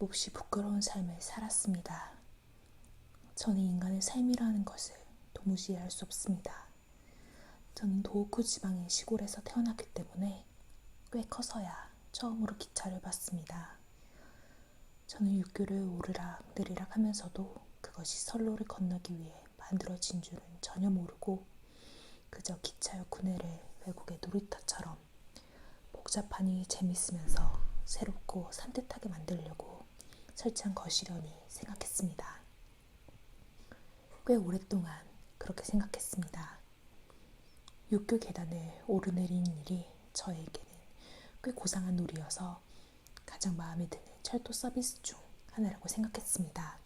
몹시 부끄러운 삶을 살았습니다. 저는 인간의 삶이라는 것을 도무지 이해할 수 없습니다. 저는 도호쿠 지방의 시골에서 태어났기 때문에 꽤 커서야 처음으로 기차를 봤습니다. 저는 육교를 오르락 내리락 하면서도 그것이 선로를 건너기 위해 만들어진 줄은 전혀 모르고 그저 기차역 구내를 외국의 놀이터처럼 복잡하니 재밌으면서 새롭고 산뜻하게 만들려고 설치한 것이려니 생각했습니다. 꽤 오랫동안 그렇게 생각했습니다. 육교 계단을 오르내리는 일이 저에게는 꽤 고상한 놀이여서 가장 마음에 드는 철도 서비스 중 하나라고 생각했습니다.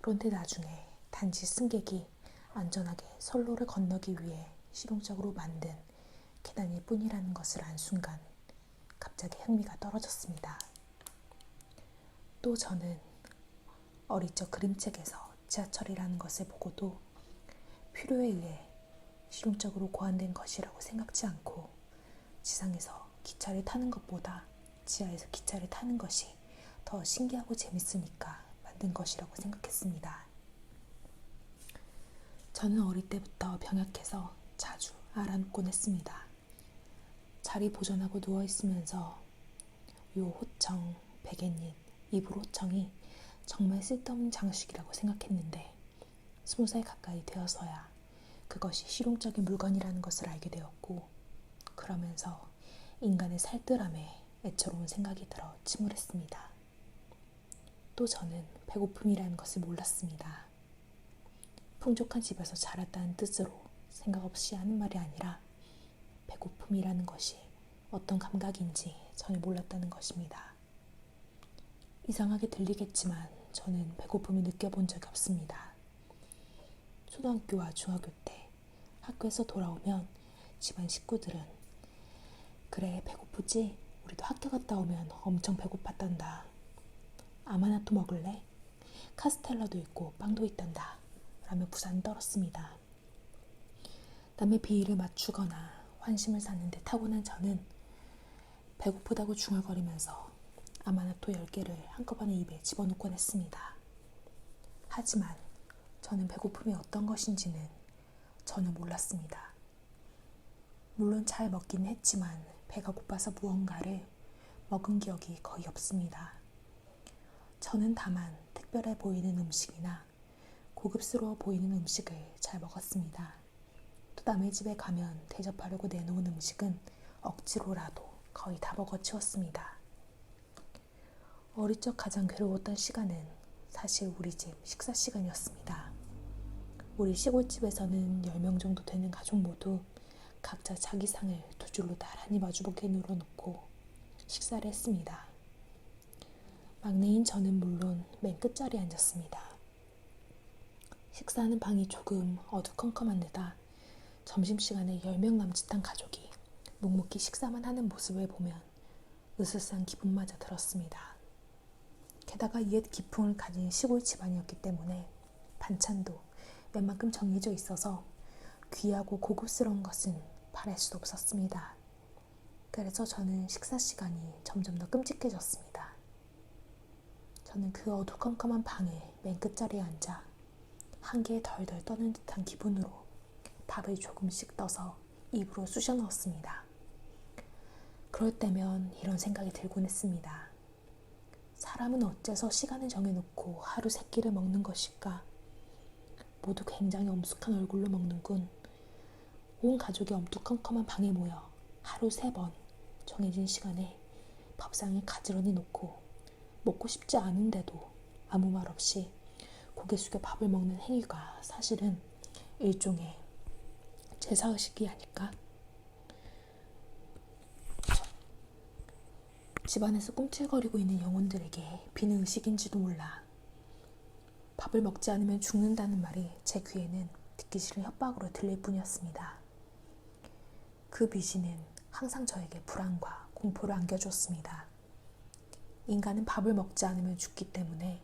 그런데 나중에 단지 승객이 안전하게 선로를 건너기 위해 실용적으로 만든 계단일 뿐이라는 것을 안 순간 갑자기 흥미가 떨어졌습니다. 또 저는 어릴 적 그림책에서 지하철이라는 것을 보고도 필요에 의해 실용적으로 고안된 것이라고 생각지 않고 지상에서 기차를 타는 것보다 지하에서 기차를 타는 것이 더 신기하고 재밌으니까 만든 것이라고 생각했습니다. 저는 어릴 때부터 병약해서 자주 알아눕곤 했습니다. 자리 보존하고 누워 있으면서 요 호청, 베갯잎, 이불 호청이 정말 쓸데없는 장식이라고 생각했는데 스무 살 가까이 되어서야 그것이 실용적인 물건이라는 것을 알게 되었고 그러면서 인간의 살뜰함에 애처로운 생각이 들어 침울했습니다. 또 저는 배고픔이라는 것을 몰랐습니다. 풍족한 집에서 자랐다는 뜻으로 생각 없이 하는 말이 아니라 배고픔이라는 것이 어떤 감각인지 전혀 몰랐다는 것입니다. 이상하게 들리겠지만 저는 배고픔을 느껴본 적이 없습니다. 초등학교와 중학교 때 학교에서 돌아오면 집안 식구들은 그래 배고프지? 우리도 학교 갔다 오면 엄청 배고팠단다. 아마나토 먹을래? 카스텔라도 있고 빵도 있단다. 라며 부산 떨었습니다. 남의 비위를 맞추거나 환심을 사는데 타고난 저는 배고프다고 중얼거리면서 아마나토 10개를 한꺼번에 입에 집어넣곤 했습니다. 하지만 저는 배고픔이 어떤 것인지는 전혀 몰랐습니다. 물론 잘 먹기는 했지만 배가 고파서 무언가를 먹은 기억이 거의 없습니다. 저는 다만 특별해 보이는 음식이나 고급스러워 보이는 음식을 잘 먹었습니다. 또 남의 집에 가면 대접하려고 내놓은 음식은 억지로라도 거의 다 먹어치웠습니다. 어릴 적 가장 괴로웠던 시간은 사실 우리 집 식사 시간이었습니다. 우리 시골집에서는 10명 정도 되는 가족 모두 각자 자기 상을 두 줄로 나란히 마주보게 눌러놓고 식사를 했습니다. 막내인 저는 물론 맨 끝자리에 앉았습니다. 식사하는 방이 조금 어두컴컴한 데다 점심시간에 10명 남짓한 가족이 묵묵히 식사만 하는 모습을 보면 으스스한 기분마저 들었습니다. 게다가 옛 기풍을 가진 시골 집안이었기 때문에 반찬도 웬만큼 정해져 있어서 귀하고 고급스러운 것은 바랄 수도 없었습니다. 그래서 저는 식사 시간이 점점 더 끔찍해졌습니다. 저는 그 어두컴컴한 방의 맨 끝자리에 앉아 한개에 덜덜 떠는 듯한 기분으로 밥을 조금씩 떠서 입으로 쑤셔 넣었습니다. 그럴 때면 이런 생각이 들곤 했습니다. 사람은 어째서 시간을 정해놓고 하루 세 끼를 먹는 것일까? 모두 굉장히 엄숙한 얼굴로 먹는군. 온 가족이 엄두컴컴한 방에 모여 하루 세 번 정해진 시간에 밥상에 가지런히 놓고 먹고 싶지 않은데도 아무 말 없이 고개 숙여 밥을 먹는 행위가 사실은 일종의 제사의식이 아닐까? 집안에서 꿈틀거리고 있는 영혼들에게 비는 의식인지도 몰라. 밥을 먹지 않으면 죽는다는 말이 제 귀에는 듣기 싫은 협박으로 들릴 뿐이었습니다. 그 비신은 항상 저에게 불안과 공포를 안겨줬습니다. 인간은 밥을 먹지 않으면 죽기 때문에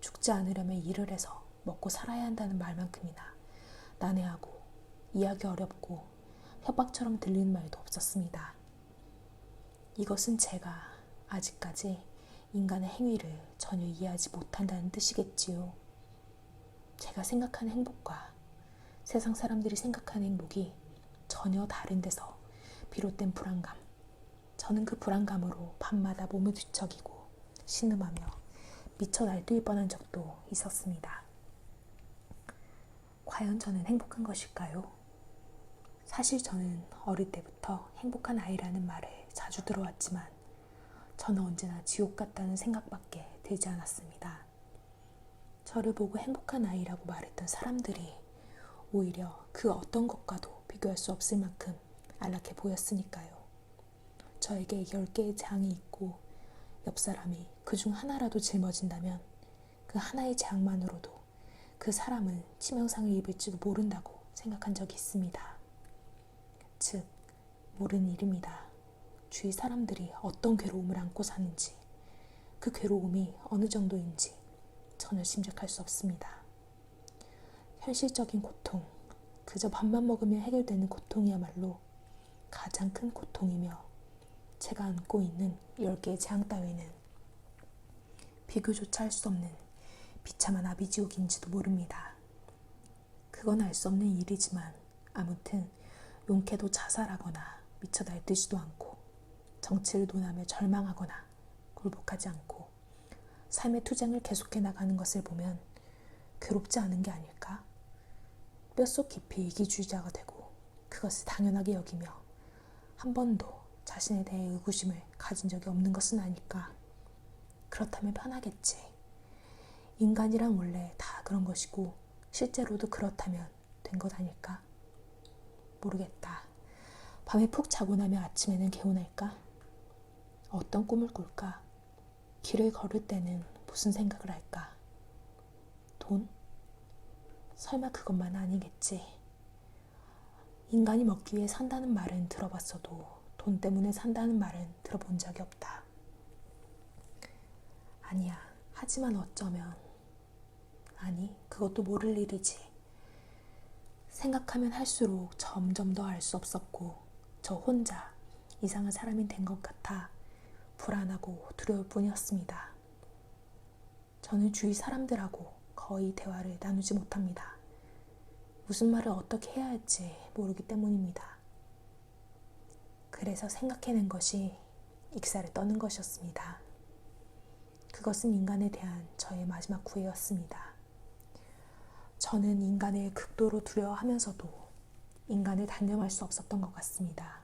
죽지 않으려면 일을 해서 먹고 살아야 한다는 말만큼이나 난해하고 이해하기 어렵고 협박처럼 들리는 말도 없었습니다. 이것은 제가 아직까지 인간의 행위를 전혀 이해하지 못한다는 뜻이겠지요. 제가 생각하는 행복과 세상 사람들이 생각하는 행복이 전혀 다른 데서 비롯된 불안감. 저는 그 불안감으로 밤마다 몸을 뒤척이고 신음하며 미쳐 날뛸 뻔한 적도 있었습니다. 과연 저는 행복한 것일까요? 사실 저는 어릴 때부터 행복한 아이라는 말을 자주 들어왔지만 저는 언제나 지옥 같다는 생각밖에 들지 않았습니다. 저를 보고 행복한 아이라고 말했던 사람들이 오히려 그 어떤 것과도 비교할 수 없을 만큼 안락해 보였으니까요. 저에게 10개의 재앙이 있고 옆 사람이 그 중 하나라도 짊어진다면 그 하나의 재앙만으로도 그 사람은 치명상을 입을지도 모른다고 생각한 적이 있습니다. 즉, 모르는 일입니다. 주위 사람들이 어떤 괴로움을 안고 사는지, 그 괴로움이 어느 정도인지 전혀 짐작할 수 없습니다. 현실적인 고통, 그저 밥만 먹으면 해결되는 고통이야말로 가장 큰 고통이며 제가 안고 있는 10개의 재앙 따위는 비교조차 할 수 없는 비참한 아비지옥인지도 모릅니다. 그건 알 수 없는 일이지만 아무튼 용케도 자살하거나 미쳐 날뛰지도 않고 정치를 논하며 절망하거나 굴복하지 않고 삶의 투쟁을 계속해 나가는 것을 보면 괴롭지 않은 게 아닐까? 뼛속 깊이 이기주의자가 되고 그것을 당연하게 여기며 한 번도 자신에 대해 의구심을 가진 적이 없는 것은 아닐까? 그렇다면 편하겠지. 인간이란 원래 다 그런 것이고 실제로도 그렇다면 된 것 아닐까? 모르겠다. 밤에 푹 자고 나면 아침에는 개운할까? 어떤 꿈을 꿀까? 길을 걸을 때는 무슨 생각을 할까? 돈? 설마 그것만 아니겠지. 인간이 먹기 위해 산다는 말은 들어봤어도 돈 때문에 산다는 말은 들어본 적이 없다. 아니야. 하지만 어쩌면. 아니, 그것도 모를 일이지. 생각하면 할수록 점점 더 알 수 없었고, 저 혼자 이상한 사람이 된 것 같아 불안하고 두려울 뿐이었습니다. 저는 주위 사람들하고 거의 대화를 나누지 못합니다. 무슨 말을 어떻게 해야 할지 모르기 때문입니다. 그래서 생각해낸 것이 익사를 떠는 것이었습니다. 그것은 인간에 대한 저의 마지막 구애였습니다. 저는 인간을 극도로 두려워하면서도 인간을 단념할 수 없었던 것 같습니다.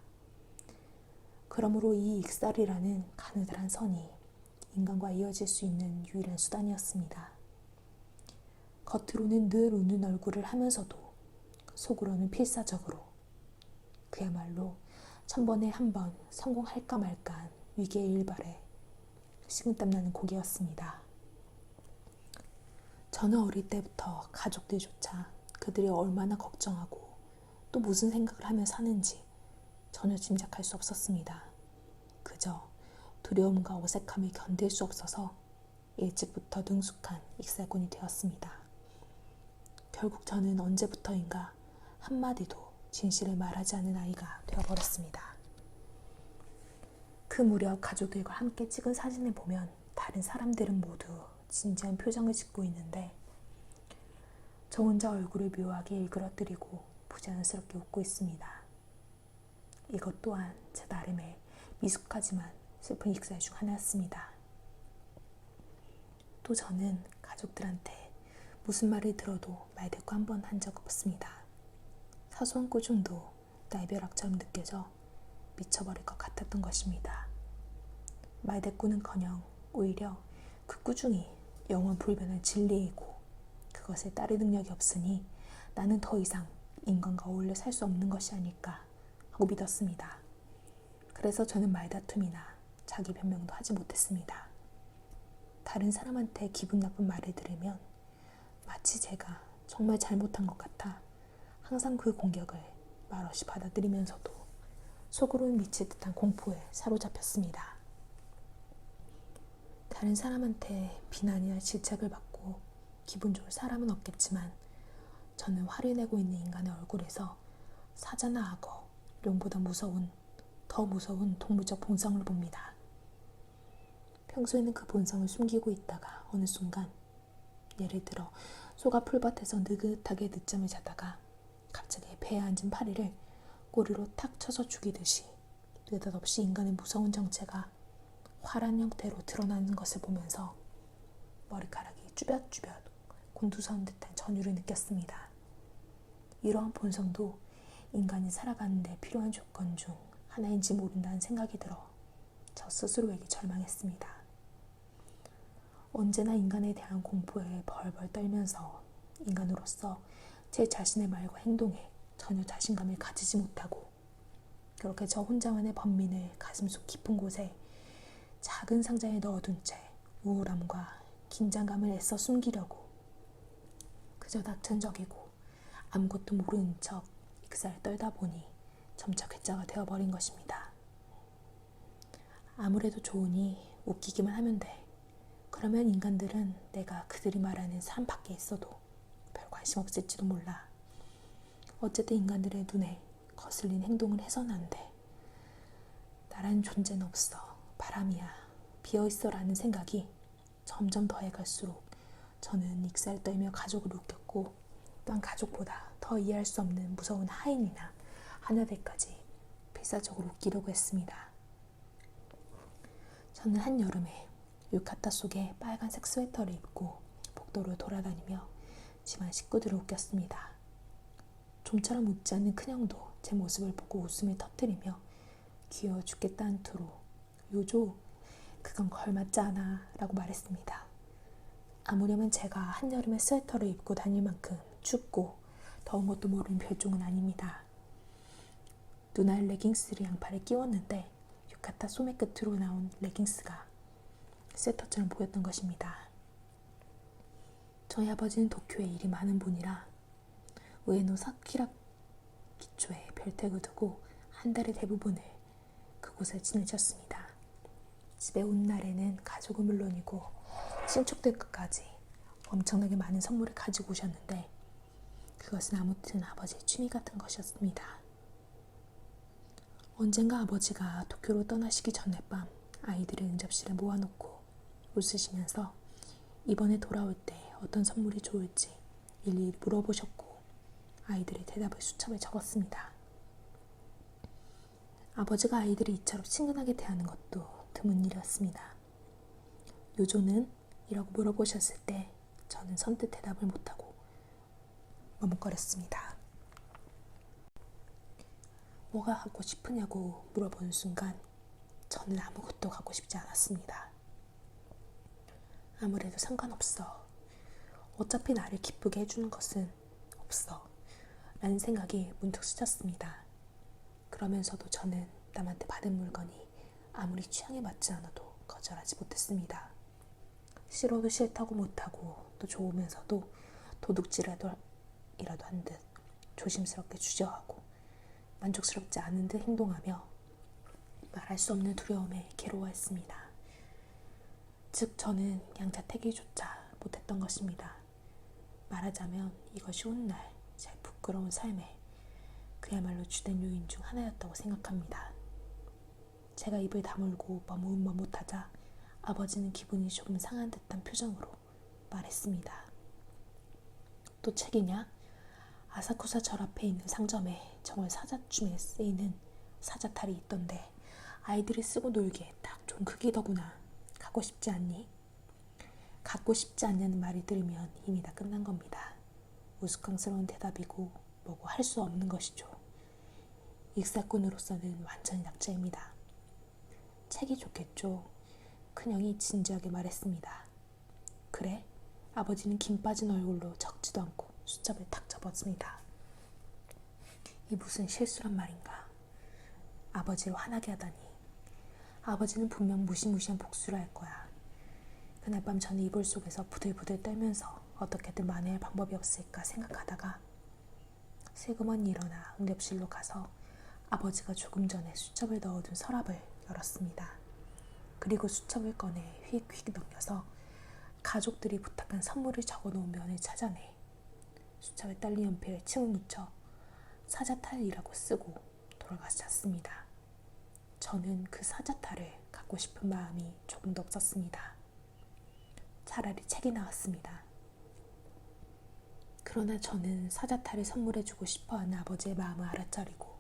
그러므로 이 익살이라는 가느다란 선이 인간과 이어질 수 있는 유일한 수단이었습니다. 겉으로는 늘 웃는 얼굴을 하면서도 속으로는 필사적으로 그야말로 천번에 한 번 성공할까 말까 위기의 일발에 식은땀 나는 곡이었습니다. 저는 어릴 때부터 가족들조차 그들이 얼마나 걱정하고 또 무슨 생각을 하며 사는지 전혀 짐작할 수 없었습니다. 그저 두려움과 어색함을 견딜 수 없어서 일찍부터 능숙한 익살꾼이 되었습니다. 결국 저는 언제부터인가 한마디도 진실을 말하지 않은 아이가 되어버렸습니다. 그 무렵 가족들과 함께 찍은 사진을 보면 다른 사람들은 모두 진지한 표정을 짓고 있는데 저 혼자 얼굴을 묘하게 일그러뜨리고 부자연스럽게 웃고 있습니다. 이것 또한 제 나름의 미숙하지만 슬픈 익살 중 하나였습니다. 또 저는 가족들한테 무슨 말을 들어도 말대꾸 한 번 한 적 없습니다. 사소한 꾸중도 날벼락처럼 느껴져 미쳐버릴 것 같았던 것입니다. 말대꾸는커녕 오히려 그 꾸중이 영원 불변한 진리이고 그것에 따를 능력이 없으니 나는 더 이상 인간과 어울려 살 수 없는 것이 아닐까 하고 믿었습니다. 그래서 저는 말다툼이나 자기 변명도 하지 못했습니다. 다른 사람한테 기분 나쁜 말을 들으면 마치 제가 정말 잘못한 것 같아 항상 그 공격을 말없이 받아들이면서도 속으로는 미칠 듯한 공포에 사로잡혔습니다. 다른 사람한테 비난이나 질책을 받고 기분 좋을 사람은 없겠지만 저는 화를 내고 있는 인간의 얼굴에서 사자나 악어, 용보다 무서운, 더 무서운 동물적 본성을 봅니다. 평소에는 그 본성을 숨기고 있다가 어느 순간 예를 들어 소가 풀밭에서 느긋하게 늦잠을 자다가 갑자기 배에 앉은 파리를 꼬리로 탁 쳐서 죽이듯이 느닷없이 인간의 무서운 정체가 화란 형태로 드러나는 것을 보면서 머리카락이 쭈뼛쭈뼛 곤두서는 듯한 전율을 느꼈습니다. 이러한 본성도 인간이 살아가는 데 필요한 조건 중 하나인지 모른다는 생각이 들어 저 스스로에게 절망했습니다. 언제나 인간에 대한 공포에 벌벌 떨면서 인간으로서 제 자신의 말과 행동에 전혀 자신감을 가지지 못하고 그렇게 저 혼자만의 번민을 가슴속 깊은 곳에 작은 상자에 넣어둔 채 우울함과 긴장감을 애써 숨기려고 그저 낙천적이고 아무것도 모르는 척 익살 떨다 보니 점차 괴짜가 되어버린 것입니다. 아무래도 좋으니 웃기기만 하면 돼. 그러면 인간들은 내가 그들이 말하는 삶 밖에 있어도 별 관심 없을지도 몰라. 어쨌든 인간들의 눈에 거슬린 행동을 해서는 안 돼. 나란 존재는 없어. 바람이야. 비어있어 라는 생각이 점점 더해갈수록 저는 익살 떨며 가족을 웃겼고 또한 가족보다 더 이해할 수 없는 무서운 하인이나 하나들까지 필사적으로 웃기려고 했습니다. 저는 한여름에 유카타 속에 빨간색 스웨터를 입고 복도를 돌아다니며 집안 식구들을 웃겼습니다. 좀처럼 웃지 않는 큰형도 제 모습을 보고 웃음을 터뜨리며 귀여워 죽겠다는 투로 요조 그건 걸맞지 않아 라고 말했습니다. 아무렴은 제가 한여름에 스웨터를 입고 다닐 만큼 춥고 더운 것도 모르는 별종은 아닙니다. 눈알 레깅스를 양팔에 끼웠는데 유카타 소매 끝으로 나온 레깅스가 스웨터처럼 보였던 것입니다. 저희 아버지는 도쿄에 일이 많은 분이라 우에노 사키라 기초에 별택을 두고 한 달의 대부분을 그곳에 지내셨습니다. 집에 온 날에는 가족은 물론이고 친척들 끝까지 엄청나게 많은 선물을 가지고 오셨는데 그것은 아무튼 아버지의 취미 같은 것이었습니다. 언젠가 아버지가 도쿄로 떠나시기 전날 밤 아이들을 응접실에 모아놓고 웃으시면서 이번에 돌아올 때 어떤 선물이 좋을지 일일이 물어보셨고 아이들의 대답을 수첩에 적었습니다. 아버지가 아이들을 이처럼 친근하게 대하는 것도 드문 일이었습니다. 요조는? 이라고 물어보셨을 때 저는 선뜻 대답을 못하고 머뭇거렸습니다. 뭐가 하고 싶으냐고 물어보는 순간 저는 아무것도 하고 싶지 않았습니다. 아무래도 상관없어. 어차피 나를 기쁘게 해주는 것은 없어. 라는 생각이 문득 스쳤습니다. 그러면서도 저는 남한테 받은 물건이 아무리 취향에 맞지 않아도 거절하지 못했습니다. 싫어도 싫다고 못하고 또 좋으면서도 도둑질이라도 이라도 한듯 조심스럽게 주저하고 만족스럽지 않은 듯 행동하며 말할 수 없는 두려움에 괴로워했습니다. 즉 저는 양자택일조차 못했던 것입니다. 말하자면 이것이 훗날 제 부끄러운 삶에 그야말로 주된 요인 중 하나였다고 생각합니다. 제가 입을 다물고 머뭇머뭇하자 아버지는 기분이 조금 상한 듯한 표정으로 말했습니다. 또 책이냐? 아사쿠사 절 앞에 있는 상점에 정월 사자춤에 쓰이는 사자탈이 있던데 아이들이 쓰고 놀기에 딱 좋은 크기더구나. 가고 싶지 않니? 갖고 싶지 않냐는 말을 들으면 이미 다 끝난 겁니다. 우스꽝스러운 대답이고 뭐고 할 수 없는 것이죠. 익사꾼으로서는 완전히 낙자입니다. 책이 좋겠죠. 큰형이 진지하게 말했습니다. 그래? 아버지는 김 빠진 얼굴로 적지도 않고 수첩을 탁 접었습니다. 이 무슨 실수란 말인가? 아버지를 화나게 하다니. 아버지는 분명 무시무시한 복수를 할 거야. 그날 밤 저는 이불 속에서 부들부들 떨면서 어떻게든 만회할 방법이 없을까 생각하다가 슬그머니 일어나 응접실로 가서 아버지가 조금 전에 수첩을 넣어둔 서랍을 열었습니다. 그리고 수첩을 꺼내 휙휙 넘겨서 가족들이 부탁한 선물을 적어놓은 면을 찾아내 수첩에 딸린 연필에 침을 묻혀 사자탈이라고 쓰고 돌아가서 잤습니다. 저는 그 사자탈을 갖고 싶은 마음이 조금도 없었습니다. 차라리 책이 나왔습니다. 그러나 저는 사자탈을 선물해주고 싶어하는 아버지의 마음을 알아차리고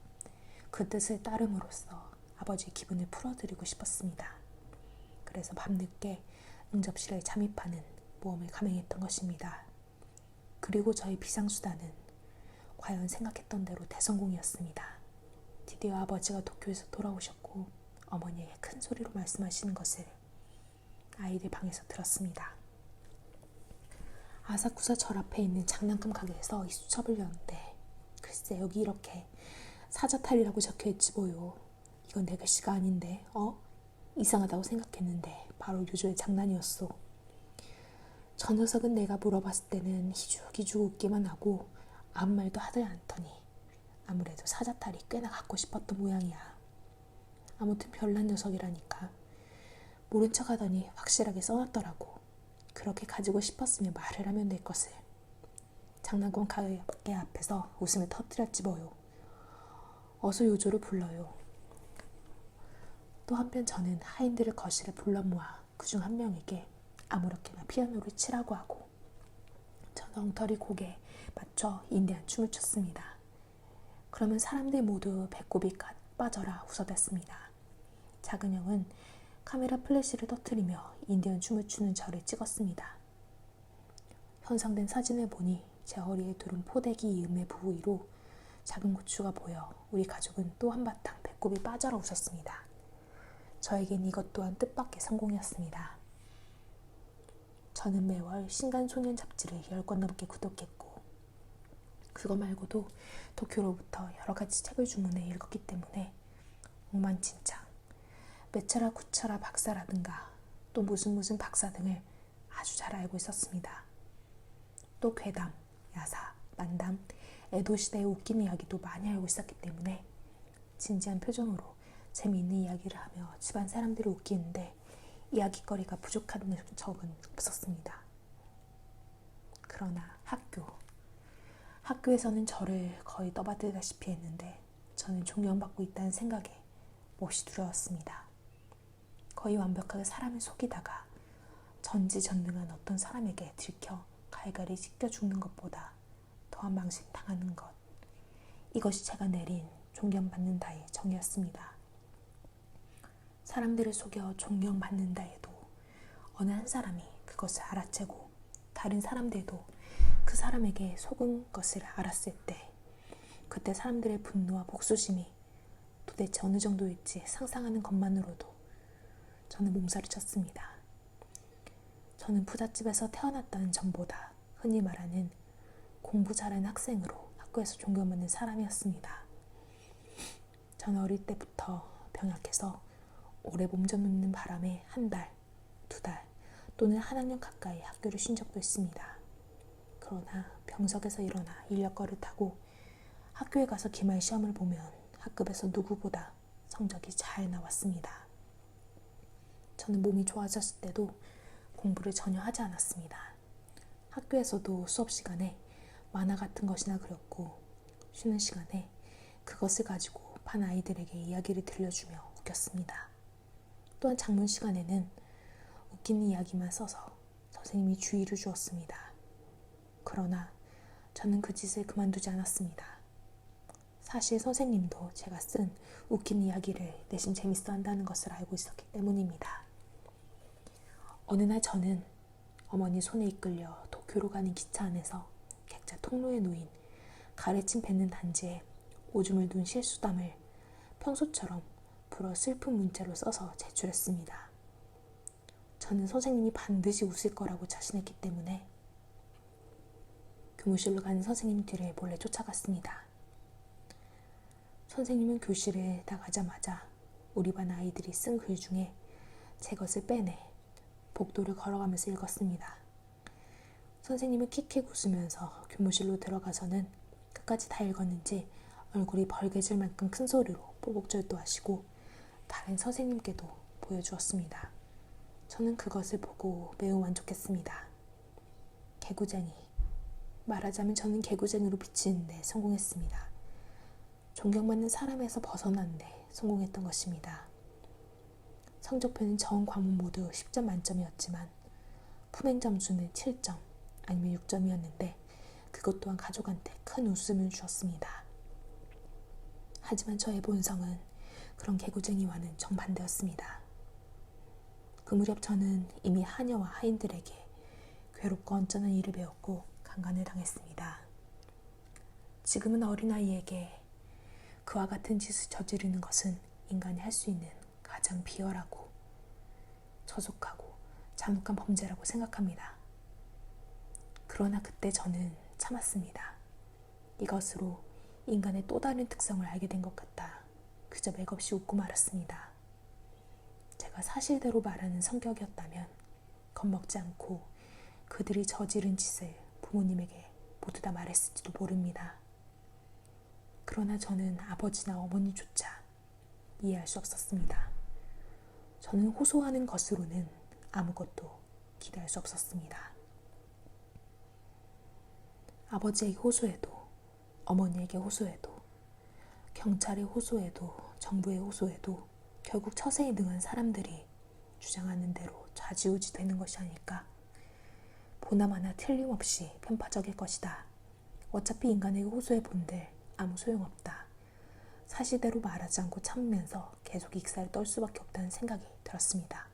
그 뜻을 따름으로써 아버지의 기분을 풀어드리고 싶었습니다. 그래서 밤늦게 응접실에 잠입하는 모험을 감행했던 것입니다. 그리고 저희 비상수단은 과연 생각했던 대로 대성공이었습니다. 드디어 아버지가 도쿄에서 돌아오셨고 어머니에게 큰 소리로 말씀하시는 것을 아이들 방에서 들었습니다. 아사쿠사 절 앞에 있는 장난감 가게에서 이 수첩을 여는데 글쎄 여기 이렇게 사자탈이라고 적혀있지 뭐요. 이건 내 글씨가 아닌데 어? 이상하다고 생각했는데 바로 요조의 장난이었소. 저 녀석은 내가 물어봤을 때는 희죽희죽 웃기만 하고 아무 말도 하지 않더니 아무래도 사자탈이 꽤나 갖고 싶었던 모양이야. 아무튼 별난 녀석이라니까. 모른 척 하더니 확실하게 써놨더라고. 그렇게 가지고 싶었으면 말을 하면 될 것을. 장난감 가게 앞에서 웃음을 터뜨렸지 뭐요. 어서 요조를 불러요. 또 한편 저는 하인들을 거실에 불러 모아 그중 한 명에게 아무렇게나 피아노를 치라고 하고 저는 엉터리 곡에 맞춰 인디안 춤을 췄습니다. 그러면 사람들 모두 배꼽이 빠져라 웃어댔습니다. 작은 형은 카메라 플래시를 터트리며 인디언 춤을 추는 저를 찍었습니다. 현상된 사진을 보니 제 허리에 두른 포대기 이음의 부위로 작은 고추가 보여 우리 가족은 또 한바탕 배꼽이 빠져라 웃었습니다. 저에겐 이것 또한 뜻밖의 성공이었습니다. 저는 매월 신간소년 잡지를 10권 넘게 구독했고 그거 말고도 도쿄로부터 여러 가지 책을 주문해 읽었기 때문에 엉망진창 메차라 쿠차라 박사라든가 또 무슨 무슨 박사 등을 아주 잘 알고 있었습니다. 또 괴담, 야사, 만담, 에도 시대의 웃긴 이야기도 많이 알고 있었기 때문에 진지한 표정으로 재미있는 이야기를 하며 집안 사람들을 웃기는데 이야기거리가 부족한 적은 없었습니다. 그러나 학교, 학교에서는 저를 거의 떠받들다시피 했는데 저는 존경받고 있다는 생각에 몹시 두려웠습니다. 거의 완벽하게 사람을 속이다가 전지전능한 어떤 사람에게 들켜 갈갈이 찢겨 죽는 것보다 더한 망신 당하는 것. 이것이 제가 내린 존경받는다의 정의였습니다. 사람들을 속여 존경받는다 해도 어느 한 사람이 그것을 알아채고 다른 사람들도 그 사람에게 속은 것을 알았을 때 그때 사람들의 분노와 복수심이 도대체 어느 정도일지 상상하는 것만으로도 저는 몸살을 쳤습니다. 저는 부잣집에서 태어났다는 점보다 흔히 말하는 공부 잘하는 학생으로 학교에서 존경받는 사람이었습니다. 저는 어릴 때부터 병약해서 오래 몸져 눕는 바람에 한 달, 두 달 또는 한 학년 가까이 학교를 쉰 적도 있습니다. 그러나 병석에서 일어나 인력거를 타고 학교에 가서 기말 시험을 보면 학급에서 누구보다 성적이 잘 나왔습니다. 저는 몸이 좋아졌을 때도 공부를 전혀 하지 않았습니다. 학교에서도 수업 시간에 만화 같은 것이나 그렸고 쉬는 시간에 그것을 가지고 반 아이들에게 이야기를 들려주며 웃겼습니다. 또한 장문 시간에는 웃기는 이야기만 써서 선생님이 주의를 주었습니다. 그러나 저는 그 짓을 그만두지 않았습니다. 사실 선생님도 제가 쓴 웃긴 이야기를 내심 재밌어 한다는 것을 알고 있었기 때문입니다. 어느 날 저는 어머니 손에 이끌려 도쿄로 가는 기차 안에서 객자 통로에 놓인 가래침 뱉는 단지에 오줌을 둔 실수담을 평소처럼 불어 슬픈 문자로 써서 제출했습니다. 저는 선생님이 반드시 웃을 거라고 자신했기 때문에 교무실로 가는 선생님 뒤를 몰래 쫓아갔습니다. 선생님은 교실에 나가자마자 우리 반 아이들이 쓴 글 중에 제 것을 빼내 복도를 걸어가면서 읽었습니다. 선생님은 킥킥 웃으면서 교무실로 들어가서는 끝까지 다 읽었는지 얼굴이 벌개질 만큼 큰 소리로 뽀복절도 하시고 다른 선생님께도 보여주었습니다. 저는 그것을 보고 매우 만족했습니다. 개구쟁이. 말하자면 저는 개구쟁이로 비치는데 성공했습니다. 존경받는 사람에서 벗어났는데 성공했던 것입니다. 성적표는 전 과목 모두 10점 만점이었지만 품행 점수는 7점 아니면 6점이었는데 그것 또한 가족한테 큰 웃음을 주었습니다. 하지만 저의 본성은 그런 개구쟁이와는 정반대였습니다. 그 무렵 저는 이미 하녀와 하인들에게 괴롭고 언짢은 일을 배웠고 강간을 당했습니다. 지금은 어린아이에게 그와 같은 짓을 저지르는 것은 인간이 할 수 있는 가장 비열하고 저속하고 잔혹한 범죄라고 생각합니다. 그러나 그때 저는 참았습니다. 이것으로 인간의 또 다른 특성을 알게 된 것 같다. 그저 맥없이 웃고 말았습니다. 제가 사실대로 말하는 성격이었다면 겁먹지 않고 그들이 저지른 짓을 부모님에게 모두 다 말했을지도 모릅니다. 그러나 저는 아버지나 어머니조차 이해할 수 없었습니다. 저는 호소하는 것으로는 아무것도 기대할 수 없었습니다. 아버지에게 호소해도, 어머니에게 호소해도, 경찰에 호소해도, 정부에 호소해도 결국 처세에 능한 사람들이 주장하는 대로 좌지우지 되는 것이 아닐까. 보나마나 틀림없이 편파적일 것이다. 어차피 인간에게 호소해 본들 아무 소용없다. 사실대로 말하지 않고 참으면서 계속 익사를 떨 수밖에 없다는 생각이 들었습니다.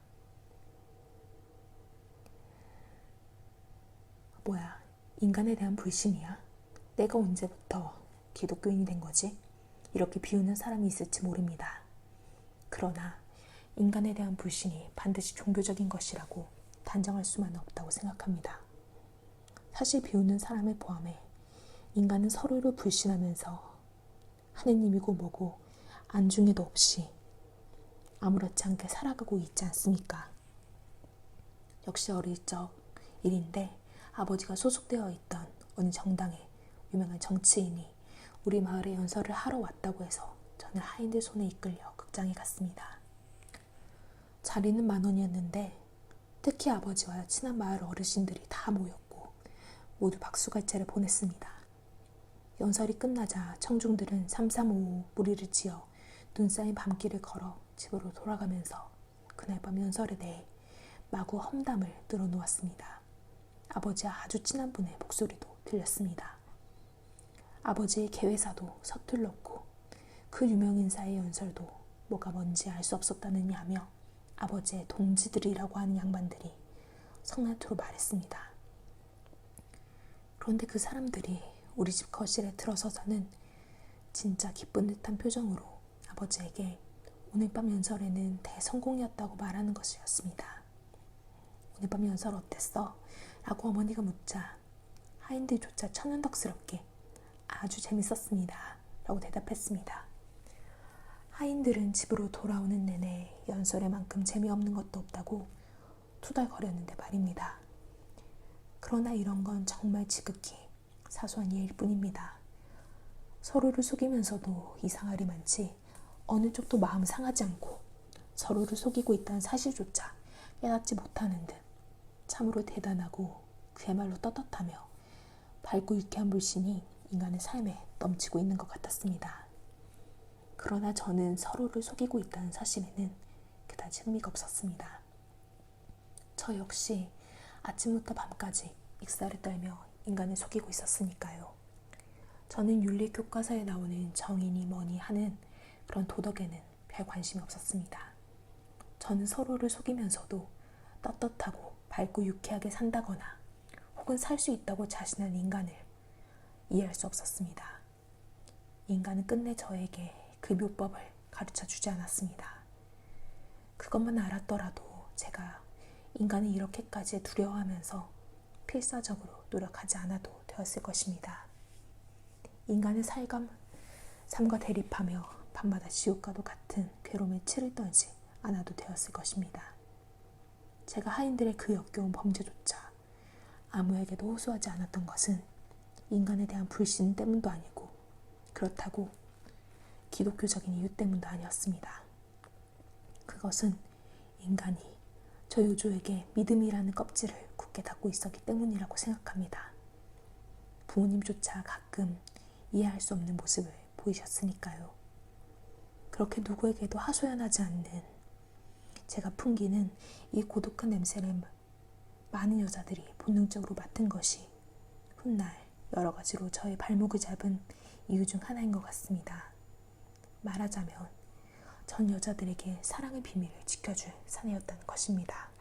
뭐야, 인간에 대한 불신이야? 내가 언제부터 기독교인이 된 거지? 이렇게 비우는 사람이 있을지 모릅니다. 그러나 인간에 대한 불신이 반드시 종교적인 것이라고 단정할 수만은 없다고 생각합니다. 사실 비우는 사람을 포함해 인간은 서로를 불신하면서 하느님이고 뭐고 안중에도 없이 아무렇지 않게 살아가고 있지 않습니까? 역시 어릴 적 일인데 아버지가 소속되어 있던 어느 정당의 유명한 정치인이 우리 마을에 연설을 하러 왔다고 해서 저는 하인들 손에 이끌려 극장에 갔습니다. 자리는 만 원이었는데 특히 아버지와 친한 마을 어르신들이 다 모였고 모두 박수갈채를 보냈습니다. 연설이 끝나자 청중들은 삼삼오오 무리를 지어 눈 쌓인 밤길을 걸어 집으로 돌아가면서 그날 밤 연설에 대해 마구 험담을 늘어놓았습니다. 아버지와 아주 친한 분의 목소리도 들렸습니다. 아버지의 개회사도 서툴렀고 그 유명 인사의 연설도 뭐가 뭔지 알 수 없었다느니 하며 아버지의 동지들이라고 하는 양반들이 성난투로 말했습니다. 그런데 그 사람들이 우리 집 거실에 들어서서는 진짜 기쁜 듯한 표정으로 아버지에게 오늘 밤 연설에는 대성공이었다고 말하는 것이었습니다. 오늘 밤 연설 어땠어? 라고 어머니가 묻자 하인들조차 천연덕스럽게 아주 재밌었습니다. 라고 대답했습니다. 하인들은 집으로 돌아오는 내내 연설에만큼 재미없는 것도 없다고 투덜거렸는데 말입니다. 그러나 이런 건 정말 지극히 사소한 예일 뿐입니다. 서로를 속이면서도 이상하리 많지 어느 쪽도 마음 상하지 않고 서로를 속이고 있다는 사실조차 깨닫지 못하는 듯 참으로 대단하고 그야말로 떳떳하며 밝고 유쾌한 불신이 인간의 삶에 넘치고 있는 것 같았습니다. 그러나 저는 서로를 속이고 있다는 사실에는 그다지 흥미가 없었습니다. 저 역시 아침부터 밤까지 익사를 떨며 인간을 속이고 있었으니까요. 저는 윤리 교과서에 나오는 정인이 뭐니 하는 그런 도덕에는 별 관심이 없었습니다. 저는 서로를 속이면서도 떳떳하고 밝고 유쾌하게 산다거나 혹은 살 수 있다고 자신하는 인간을 이해할 수 없었습니다. 인간은 끝내 저에게 그 묘법을 가르쳐 주지 않았습니다. 그것만 알았더라도 제가 인간을 이렇게까지 두려워하면서 필사적으로 노력하지 않아도 되었을 것입니다. 인간의 살감, 삶과 대립하며 밤마다 지옥과도 같은 괴로움에 치를 떨지 않아도 되었을 것입니다. 제가 하인들의 그 역겨운 범죄조차 아무에게도 호소하지 않았던 것은 인간에 대한 불신 때문도 아니고 그렇다고 기독교적인 이유 때문도 아니었습니다. 그것은 인간이 저 요조에게 믿음이라는 껍질을 굳게 닫고 있었기 때문이라고 생각합니다. 부모님조차 가끔 이해할 수 없는 모습을 보이셨으니까요. 그렇게 누구에게도 하소연하지 않는 제가 풍기는 이 고독한 냄새를 많은 여자들이 본능적으로 맡은 것이 훗날 여러 가지로 저의 발목을 잡은 이유 중 하나인 것 같습니다. 말하자면 전 여자들에게 사랑의 비밀을 지켜줄 사내였다는 것입니다.